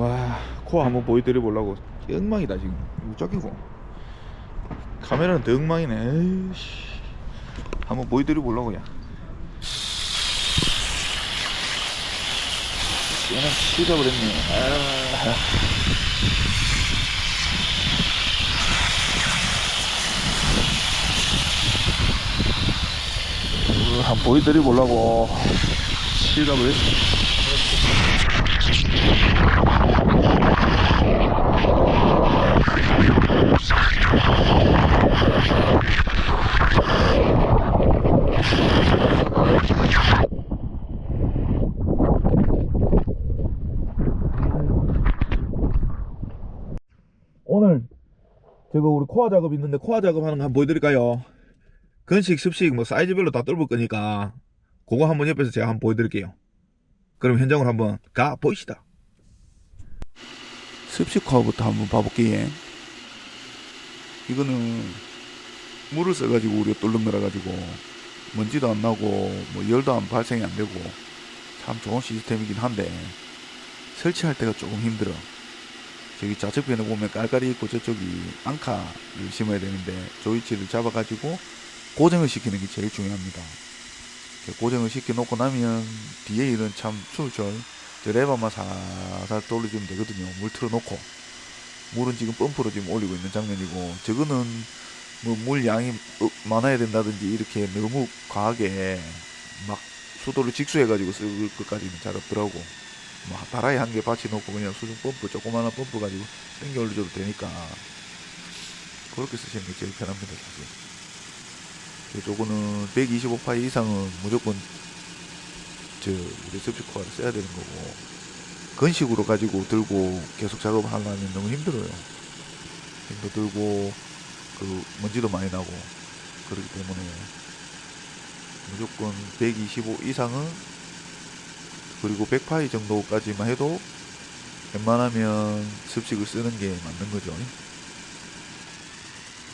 와 코어 한번 보여드려 보려고 엉망이다 지금. 무적이고. 카메라는 더 엉망이네. 에이씨. 한번 보여드려 보려고 야 얘는 씻어버렸네. 아. 어, 한번 보여드려 보려고. 씻어버렸네 저거 우리 코아 작업 있는데 코아 작업 하는 거 한번 보여드릴까요? 건식, 습식 뭐 사이즈별로 다 뚫을 거니까 그거 한번 옆에서 제가 한번 보여드릴게요. 그럼 현장으로 한번 가 보시다. 습식 코아부터 한번 봐볼게요. 이거는 물을 써가지고 우리가 뚫는 거라 가지고 먼지도 안 나고 뭐 열도 안 발생이 안 되고 참 좋은 시스템이긴 한데 설치할 때가 조금 힘들어. 저기 좌측편에 보면 깔깔이 있고 저쪽이 앙카를 심어야 되는데 조이치를 잡아가지고 고정을 시키는 게 제일 중요합니다. 고정을 시켜 놓고 나면 뒤에 일은 참 수절 저 레버만 살살 돌려주면 되거든요. 물 틀어놓고 물은 지금 펌프로 지금 올리고 있는 장면이고 저거는 뭐 물 양이 어, 많아야 된다든지 이렇게 너무 과하게 막 수도를 직수해가지고 쓸 것까지는 잘 없더라고. 뭐 다라이 한 개 받쳐놓고 그냥 수중 펌프 조그마한 펌프 가지고 당겨 올려줘도 되니까. 그렇게 쓰시는 게 제일 편합니다 사실 요거는 125파이 이상은 무조건 저 우리 섭식코어를 써야 되는 거고 건식으로 가지고 들고 계속 작업을 하려면 너무 힘들어요. 힘도 들고 그 먼지도 많이 나고 그렇기 때문에 무조건 125 이상은 그리고 100파이 정도까지만 해도 웬만하면 습식을 쓰는 게 맞는 거죠.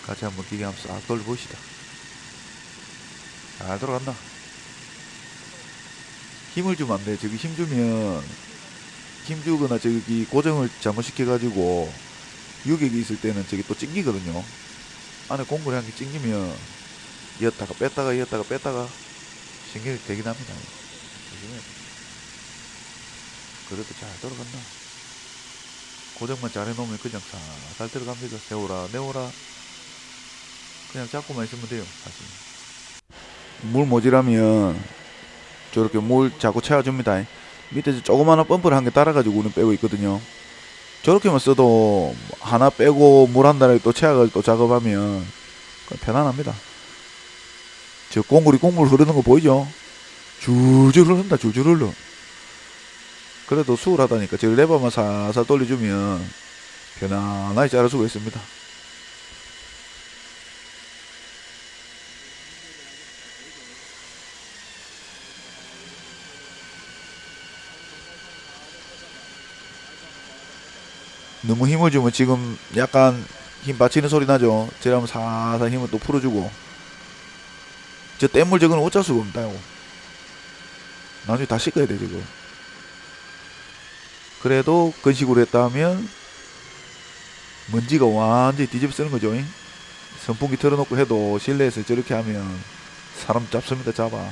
같이 한번 기계 한번 싹 돌려봅시다. 잘 돌아간다. 힘을 주면 안 돼. 저기 힘 주면 힘 주거나 저기 고정을 잘못시켜가지고 유격이 있을 때는 저기 또 찡기거든요. 안에 공구리 한개 찡기면 이었다가 뺐다가 이었다가 뺐다가 신경이 되긴 합니다. 조심해야 돼. 그래도 잘 들어간다. 고정만 잘 해놓으면 그냥 잘 들어갑니다. 세워라, 내워라. 그냥 잡고만 있으면 돼요, 사실. 물 모질하면 저렇게 물 자꾸 채워줍니다. 밑에 조그마한 펌프를 한 개 따라가지고 우는 빼고 있거든요. 저렇게만 써도 하나 빼고 물 한 달에 또 채워가지고 또 작업하면 편안합니다. 저 공구리 공물 흐르는 거 보이죠? 줄줄 흐른다, 줄줄 흘러. 그래도 수월하다니까 저 레버만 살살 돌려주면 편안하게 자를 수가 있습니다. 너무 힘을 주면 지금 약간 힘 받치는 소리 나죠? 제가 한번 살살 힘을 또 풀어주고 저 땜물 저거는 어쩔 수가 없다 요 나중에 다 씻어야 돼 지금 그래도 건식으로 했다 하면 먼지가 완전히 뒤집어 쓰는 거죠. 잉? 선풍기 틀어놓고 해도 실내에서 저렇게 하면 사람 잡습니다. 잡아.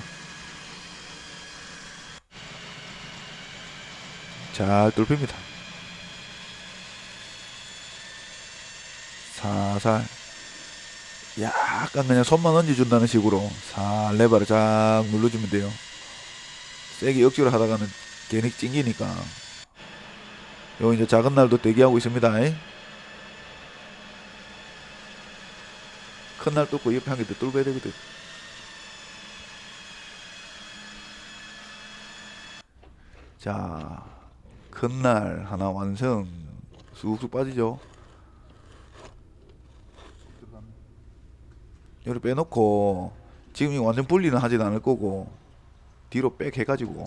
잘 뚫힙니다. 살살 약간 그냥 손만 얹어준다는 식으로 살 레버를 쫙 눌러주면 돼요. 세게 억지로 하다가는 괜히 찡기니까 요 이제 작은 날도 대기하고 있습니다. 큰 날 뚫고 옆에 한개더 뚫어야 되거든. 자, 큰 날 하나 완성. 쑥쑥 빠지죠. 여기 빼놓고 지금 이거 완전 분리는 하진 않을 거고 뒤로 빽 해가지고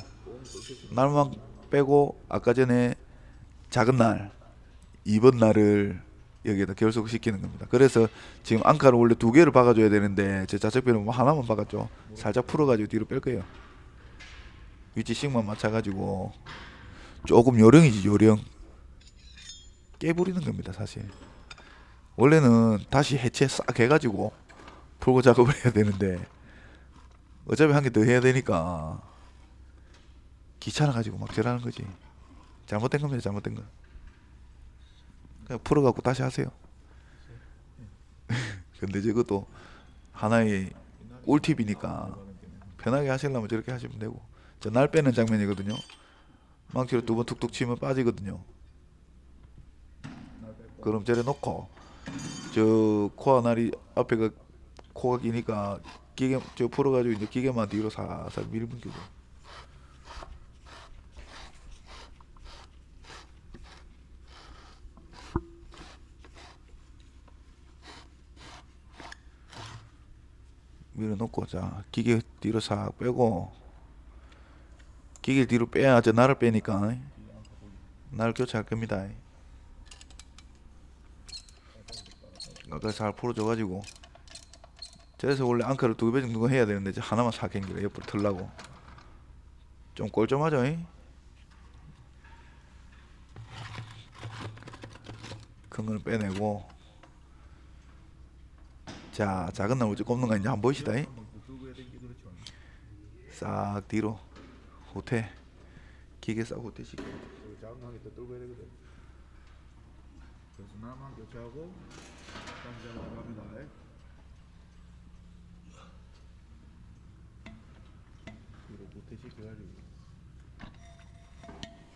날만 빼고 아까 전에 작은 날 이번 날을 여기에다 결속시키는 겁니다. 그래서 지금 앙카를 원래 두 개를 박아줘야 되는데 제 좌측편은 뭐 하나만 박았죠. 살짝 풀어가지고 뒤로 뺄 거예요. 위치씩만 맞춰가지고 조금 요령이지 요령. 깨부리는 겁니다 사실 원래는 다시 해체 싹 해가지고 풀고 작업을 해야 되는데 어차피 한 개 더 해야 되니까 귀찮아가지고 막 저러는 거지 잘못된 겁니다 잘못된 거. 그냥 풀어갖고 다시 하세요. 근데 저것도 하나의 꿀팁이니까 편하게 하시려면 저렇게 하시면 되고. 저날 빼는 장면이거든요. 망치로 두 번 툭툭 치면 빠지거든요. 그럼 저래 놓고 저 코아 날이 앞에가 코가 기니까 기계 저 풀어가지고 이제 기계만 뒤로 살살 밀면 되죠 밀어놓고 자 기계 뒤로 싹 빼고 기계 뒤로 빼야 저 나를 빼니까 나를 교체할 겁니다. 아까 잘 풀어줘가지고 그래서 원래 앙카를 두 배 정도 해야 되는데 이제 하나만 싹 당기라 옆으로 틀라고. 좀 꼴좀하죠? 큰 거는 빼내고 자 작은 나무 좀 꼽는 거 이제 한번 보시다 싹 뒤로 호태 기계 싹 호태시켜 작은 하게 더 떨고 해야 되거든. 그래서 나만 교체하고 다시 작업 갑니다. 뒤로 못해 시켜가지고.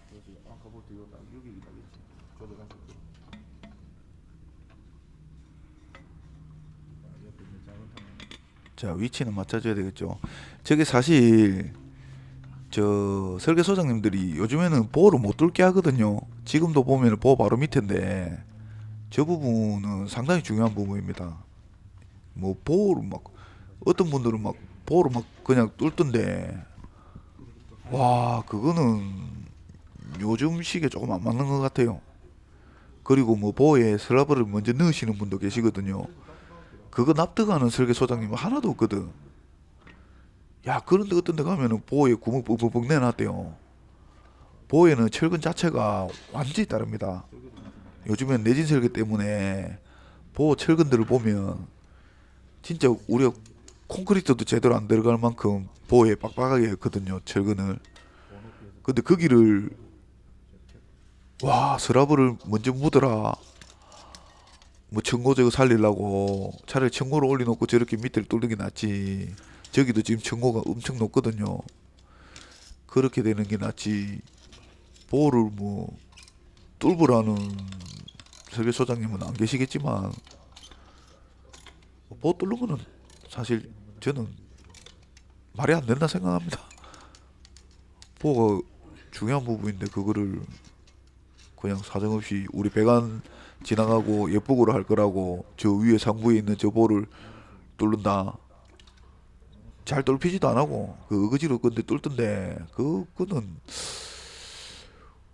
그래서 아까 볼 뒤로 딱 여기 나겠지. 저도 가서 또. 자, 옆에 있는 작은 탕. 자 위치는 맞춰줘야 되겠죠. 저게 사실 저 설계 소장님들이 요즘에는 보호를 못 뚫게 하거든요. 지금도 보면 보호 바로 밑인데 저 부분은 상당히 중요한 부분입니다. 뭐 보호를 막 어떤 분들은 막 보호를 막 그냥 뚫던데. 와 그거는 요즘 시기에 조금 안 맞는 것 같아요. 그리고 뭐 보호에 슬라브를 먼저 넣으시는 분도 계시거든요 그거 납득하는 설계 소장님은 하나도 없거든. 야, 그런 데 어떤 데 가면은 보호에 구멍 뻑뻑뻑 내놨대요. 보호에는 철근 자체가 완전히 다릅니다. 요즘엔 내진 설계 때문에 보호 철근들을 보면 진짜 우리가 콘크리트도 제대로 안 들어갈 만큼 보호에 빡빡하게 했거든요, 철근을. 근데 거기를 와, 스라브를 먼저 묻어라. 뭐 청고 저거 살리려고 차라리 청고를 올려놓고 저렇게 밑을 뚫는 게 낫지. 저기도 지금 청고가 엄청 높거든요. 그렇게 되는 게 낫지. 보호를 뭐 뚫으라는 설계 소장님은 안 계시겠지만 보호 뚫는 거는 사실 저는 말이 안 된다 생각합니다. 보호가 중요한 부분인데 그거를 그냥 사정없이 우리 배관 지나가고 예쁘고로 할 거라고 저 위에 상부에 있는 저 볼을 뚫는다. 잘 뚫히지도 안 하고 그 어거지로 근데 뚫던데 그 그는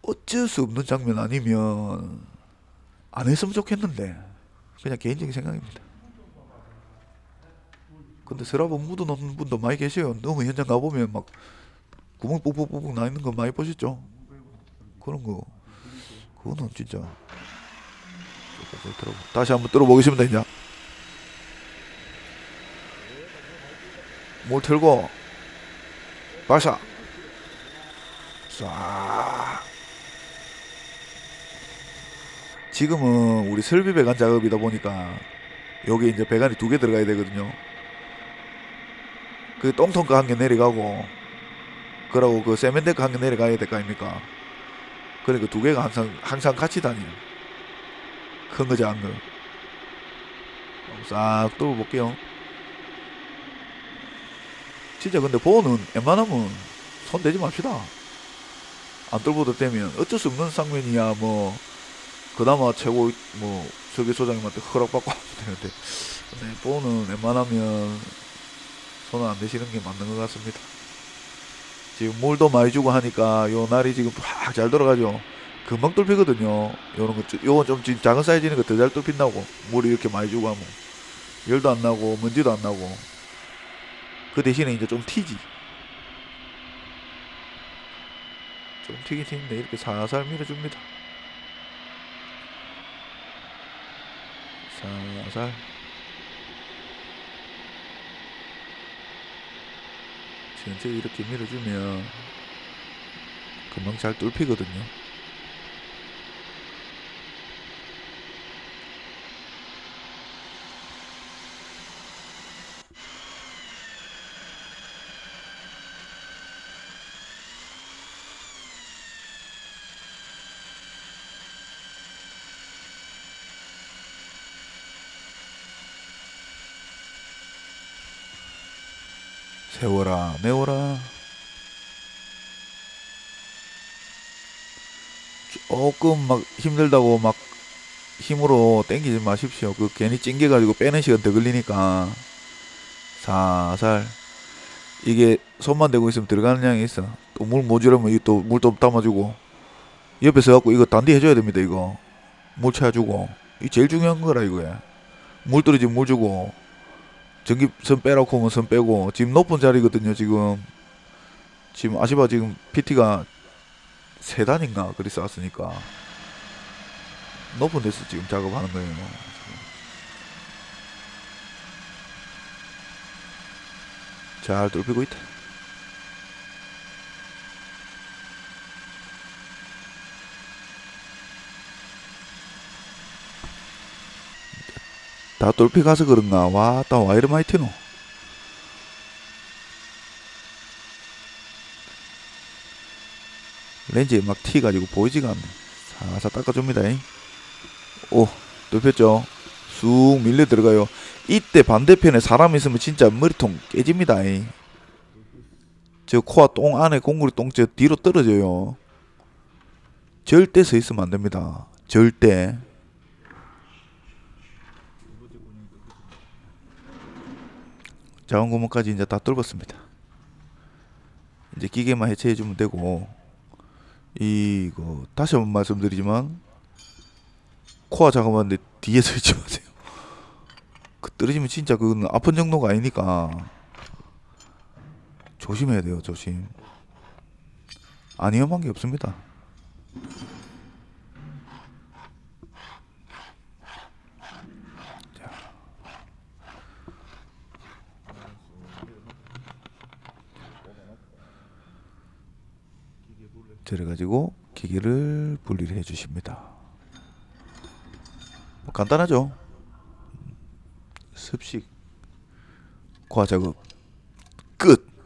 어쩔 수 없는 장면 아니면 안 했으면 좋겠는데 그냥 개인적인 생각입니다. 근데 스라브 묻어 놓는 분도 많이 계세요. 너무 현장 가보면 막 구멍 뽁뽁뽁 나 있는 거 많이 보셨죠? 그런 거 그거는 진짜. 다시 한번 뚫어보겠습니다 이제 뭘 틀고. 발사. 쏴 지금은 우리 설비 배관 작업이다 보니까 여기 이제 배관이 두 개 들어가야 되거든요. 그 똥통가 한 개 내려가고 그러고 그 세면대가 한 개 내려가야 될 거 아닙니까? 그러니까 두 개가 항상 항상 같이 다녀요. 큰거 작은 거. 싹 뚫어볼게요. 진짜 근데 보호는 웬만하면 손 대지 맙시다. 안 뚫어도 되면 어쩔 수 없는 상면이야 뭐 그나마 최고 뭐 설계 소장님한테 허락받고 하면 되는데 근데 보호는 웬만하면 손은 안 대시는 게 맞는 것 같습니다. 지금 물도 많이 주고 하니까 요 날이 지금 확잘 돌아가죠. 금방 뚫히거든요. 요런 거, 좀- 요건 좀 지금 작은 사이즈니까 더 잘 뚫힌다고. 물이 이렇게 많이 주고 하면. 열도 안 나고, 먼지도 안 나고. 그 대신에 이제 좀 튀지. 좀 튀긴 튀는데 이렇게 살살 밀어줍니다. 살살 천천히 이렇게 밀어주면 금방 잘 뚫히거든요. 세워라 메워라. 조금 막 힘들다고 막 힘으로 땡기지 마십시오. 그 괜히 찡겨가지고 빼는 시간 더 걸리니까. 살살. 이게 손만 대고 있으면 들어가는 양이 있어. 또 물 모자라면 이또 물좀 담아주고. 옆에 서 갖고 이거 단디 해줘야 됩니다 이거. 물 채워주고. 이 제일 중요한 거라 이거야. 물 떨어지면 물 주고 전기선 빼라고 하면 선 빼고 지금 높은 자리거든요 지금. 지금 아시바 지금 PT가 세 단인가 그리 쌓았으니까. 높은 데서 지금 작업하는 거예요 지금. 잘 뚫히고 있다 다 뚫히 가서 그런가? 와 많이 튀노. 렌즈에 막 튀가지고 보이지가 않네. 살살 닦아줍니다 잉. 오 뚫혔죠? 쑥 밀려 들어가요. 이때 반대편에 사람 있으면 진짜 머리통 깨집니다 잉. 저 코아 똥 안에 공구리 똥저 뒤로 떨어져요. 절대 서 있으면 안 됩니다. 절대 자원 구멍까지 이제 다 뚫었습니다. 이제 기계만 해체해 주면 되고 이거 다시 한번 말씀드리지만 코어 작업하는데 뒤에 서 있지 마세요. 그 떨어지면 진짜 그건 아픈 정도가 아니니까 조심해야 돼요. 조심. 안 위험한 게 없습니다. 들어가지고 기계를 분리를 해 주십니다. 뭐 간단하죠. 습식 과 작업 끝.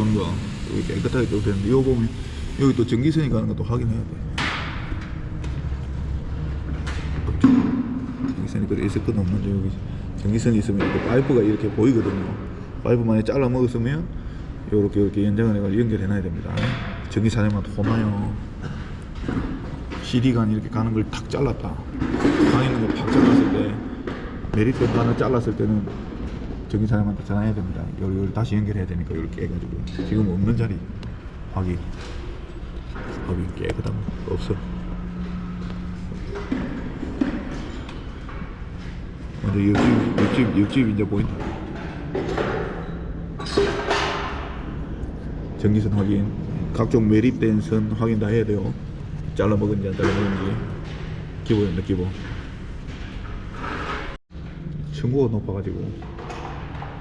작은 거 여기 깨끗하게 또 되는데 이거 보면 여기 또 전기선이 가는 것도 확인해야 돼. 전기선이 그래 있을 건 없는데 여기 전기선이 있으면 이렇게 파이프가 이렇게 보이거든요. 파이프 만약 잘라 먹었으면 이렇게 이렇게 연장을 해가지고 연결해 놔야 됩니다. 전기사님만 혼나요. CD가 이렇게 가는 걸 탁 잘랐다. 가 있는 거 팍 잘랐을 때 메리트 하나 잘랐을 때는 전기 사람한테 전화해야 됩니다. 여기 다시 연결해야 되니까 이렇게 해가지고 지금 없는 자리 확인. 확인 깨끗한 거 없어. 근데 옆집 옆집 옆집 이제 보인다. 전기선 확인, 각종 매립된 선 확인 다 해야 돼요. 잘라 먹은지 안 잘라 먹은지 기본입니다 기본. 층고가 높아가지고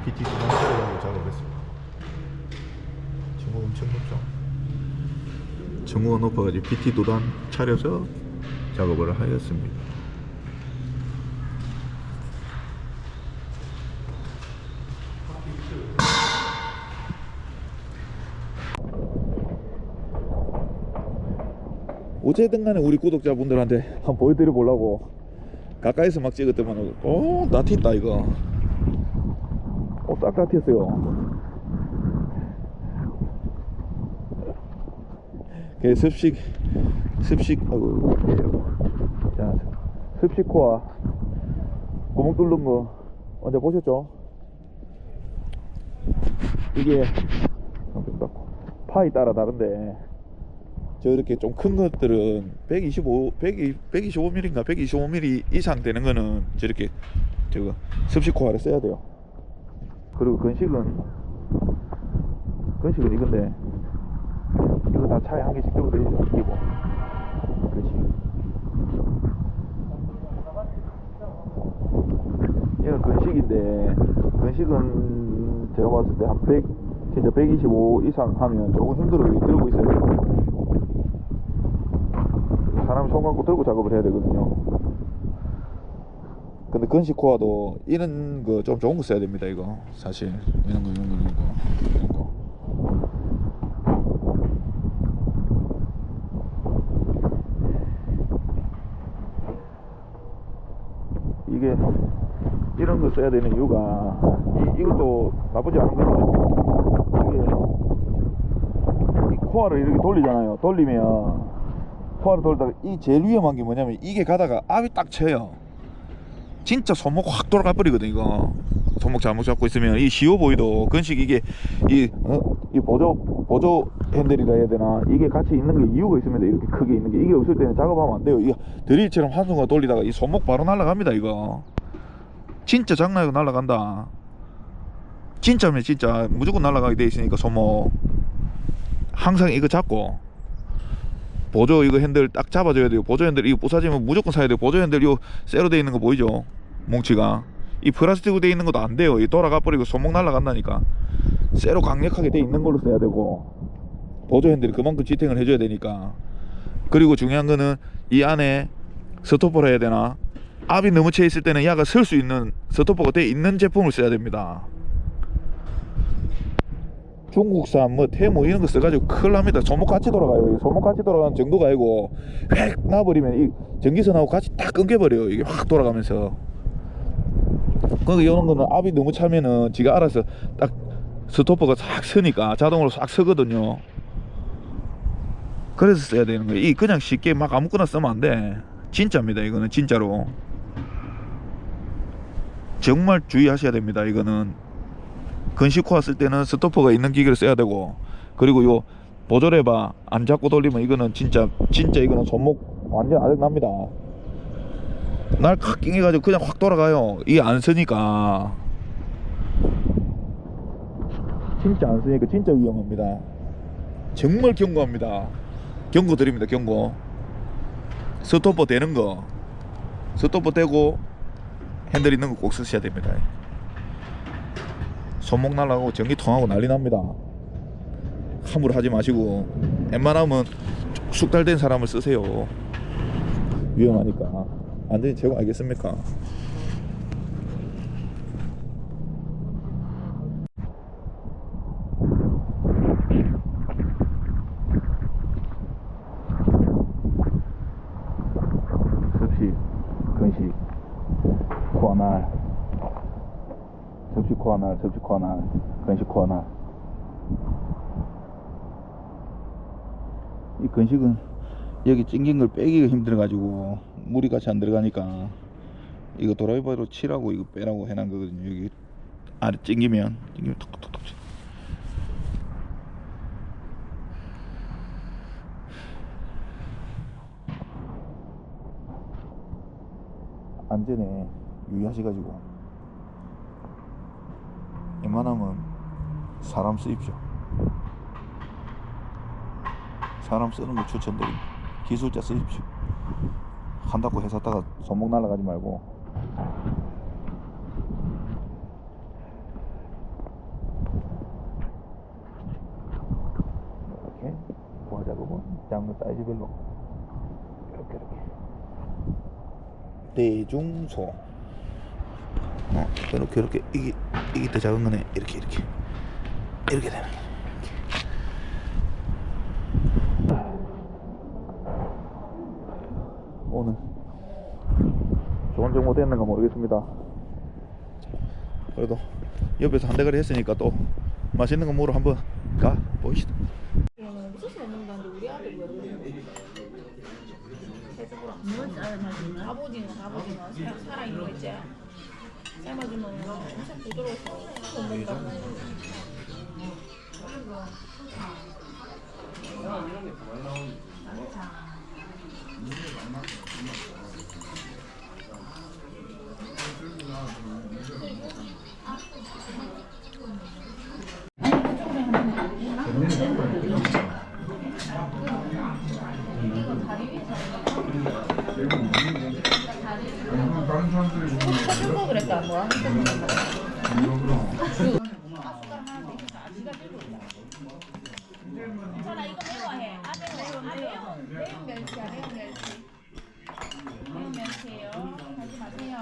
PT 수납하려고 작업했습니다. 층고가 엄청 높죠. 층고가 높아가지고 PT 도단 차려서 작업을 하였습니다. 어쨌든 간에 우리 구독자분들한테 한번 보여드려 보려고 가까이서 막 찍었더만 어 나티있다 이거 어딱 나티었어요 그 습식 습식 아이고 자 습식 코아 구멍 뚫는 거 언제 보셨죠? 이게. 파이 따라 다른데 저 이렇게 좀 큰 것들은 125, 100, 125mm인가 125mm 이상 되는 거는 저렇게 저거 습식 코어를 써야 돼요. 그리고 건식은 건식은 이건데 이거 다 차에 한 개씩 들고 다니죠. 끼고. 건식 얘는 건식인데 건식은 제가 봤을 때 한 100, 진짜 125 이상 하면 조금 힘들어요 들고 있어야 돼요. 사람이 손 감고 들고 작업을 해야 되거든요 근데 건식 코어도 이런 거 좀 좋은 거 써야 됩니다 이거. 사실. 이런 거 이런 거 이런 거. 이런 거. 이게 이런 거 써야 되는 이유가 이, 이것도 나쁘지 않은 거거든요. 이게 이 코어를 이렇게 돌리잖아요. 돌리면 코어를 돌다가 이 제일 위험한 게 뭐냐면 이게 가다가 압이 딱 쳐요 진짜 손목 확 돌아가 버리거든 이거. 손목 잘못 잡고 있으면 이 시오 보이도. 건식 이게 이, 어? 이 보조 보조 핸들이라 해야 되나? 이게 같이 있는 게 이유가 있습니다. 이렇게 크게 있는 게. 이게 없을 때는 작업하면 안 돼요. 이거 드릴처럼 한순간 돌리다가 이 손목 바로 날아갑니다 이거. 진짜 장난이고 날아간다. 진짜면 진짜 무조건 날아가게 돼 있으니까 손목. 항상 이거 잡고 보조 이거 핸들 딱 잡아줘야 돼요. 보조 핸들 이거 부사지면 무조건 사야 돼요. 보조 핸들 요 쇠로 돼 있는 거 보이죠? 뭉치가 이 플라스틱으로 돼 있는 것도 안 돼요. 이 돌아가 버리고 손목 날아간다니까. 쇠로 강력하게 돼 있는 걸로 써야 되고 보조 핸들이 그만큼 지탱을 해줘야 되니까. 그리고 중요한 거는 이 안에 스토퍼를 해야 되나? 압이 너무 채 있을 때는 야가 쓸 수 있는 스토퍼가 돼 있는 제품을 써야 됩니다. 중국산 뭐 태무 이런 거 써가지고 큰일 납니다. 손목 같이 돌아가요. 이 손목 같이 돌아가는 정도가 아니고 획 놔버리면 이 전기선하고 같이 딱 끊겨버려요. 이게 확 돌아가면서. 그러니까 이런 거는 압이 너무 차면은 지가 알아서 딱 스토퍼가 싹 서니까 자동으로 싹 서거든요. 그래서 써야 되는 거예요. 이 그냥 쉽게 막 아무거나 쓰면 안 돼. 진짜입니다. 이거는 진짜로. 정말 주의하셔야 됩니다. 이거는. 건식코어 쓸 때는 스토퍼가 있는 기계를 써야 되고 그리고 요 보조레바 안 잡고 돌리면 이거는 진짜 진짜 이거는 손목 완전 아득 납니다. 날칵 낑겨가지고 그냥 확 돌아가요. 이게 안 쓰니까. 진짜 안 쓰니까 진짜 위험합니다. 정말 경고합니다. 경고 드립니다 경고. 스토퍼 되는 거. 스토퍼 되고 핸들 있는 거 꼭 쓰셔야 됩니다 손목 날라가고 전기 통하고 난리 납니다. 함부로 하지 마시고 웬만하면 숙달된 사람을 쓰세요. 위험하니까. 안전이 최고 알겠습니까? 습식, 근식, 코아날 접시 코아날, 접시 코아날, 건식 코아날. 이 건식은 여기 찡긴 걸 빼기가 힘들어 가지고 물이 같이 안 들어가니까 이거 드라이버로 칠하고 이거 빼라고 해놓은 거거든요. 여기 아래 찡기면 찡기면 톡톡톡톡. 쳐. 안전에 유의하셔가지고 웬만하면 사람 쓰십시오. 사람 쓰는 거 추천드립니다. 기술자 쓰십시오. 한다고 회사 다가 손목 날아가지 말고. 이렇게 부하 작업은 작은 사이즈별로. 이렇게 이렇게. 대중소. 어, 이렇게 이렇게. 이게 이게 더 작은 거네. 이렇게 이렇게. 이렇게 되는 거. 오늘 됐는가 모르겠습니다. 그래도 옆에서 한 대가리 했으니까 또 맛있는 거 먹으러 한번 가 보시다. 이거는 수시 먹는다는데 우리 아들 왜 그래? 해주고 뭐지? 아, 맞아. 갑오징어 갑오징어 사- 살아 있는 거 있지? 삶아주면 엄청 부드러워서 못 먹는다고 다른 사람들이 거 그랬다 뭐야? 아 숟가락 하나 더 있어. 아, 지가 들고 있다. 괜찮아 이거 매워해. 아 매워. 아 매워. 매운 멸치야 매운 멸치. 매운 멸치예요. 가지 마세요.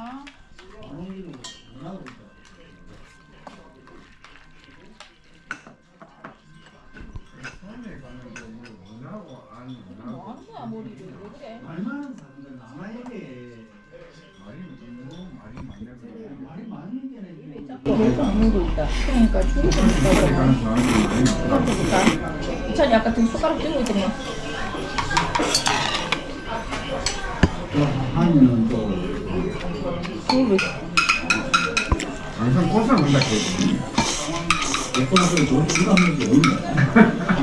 뭐 하는 거야 머리를 왜 그래? 말만 사람들 남아에게 말이 많은 게 아니라 계속 물고 있다. 그러니까 그러면 볼까? 이찬이 아까 등 숟가락 들고 있더니 하면은 또 그걸 항상 꽃을 한다 예뻐서 좋은 일하는 게 없네.